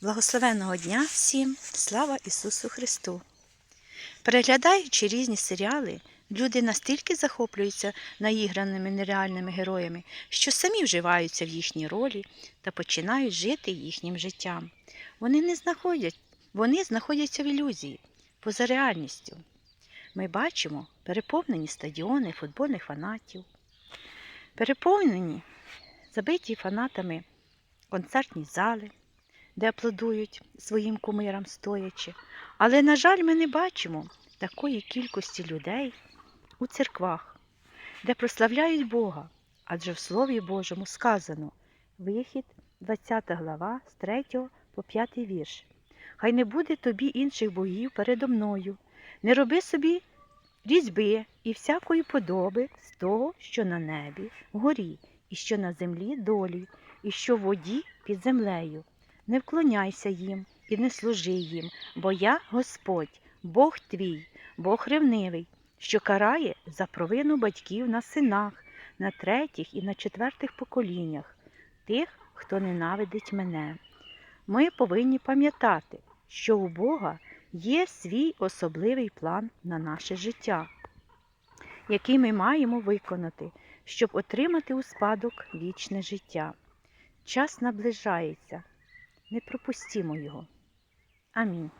Благословенного дня всім! Слава Ісусу Христу! Переглядаючи різні серіали, люди настільки захоплюються наіграними нереальними героями, що самі вживаються в їхні ролі та починають жити їхнім життям. Вони не знаходять, вони знаходяться в ілюзії, поза реальністю. Ми бачимо переповнені стадіони футбольних фанатів, переповнені забиті фанатами концертні зали, де аплодують своїм кумирам стоячи. Але, на жаль, ми не бачимо такої кількості людей у церквах, де прославляють Бога. Адже в Слові Божому сказано Вихід, 20 глава, з 3 по 5 вірш. Хай не буде тобі інших богів передо мною, не роби собі різьби і всякої подоби з того, що на небі, вгорі, і що на землі долі, і що в воді під землею. Не вклоняйся їм і не служи їм, бо я Господь, Бог твій, Бог ревнивий, що карає за провину батьків на синах, на третіх і на четвертих поколіннях, тих, хто ненавидить мене. Ми повинні пам'ятати, що у Бога є свій особливий план на наше життя, який ми маємо виконати, щоб отримати у спадок вічне життя. Час наближається. Не пропустімо його. Амінь.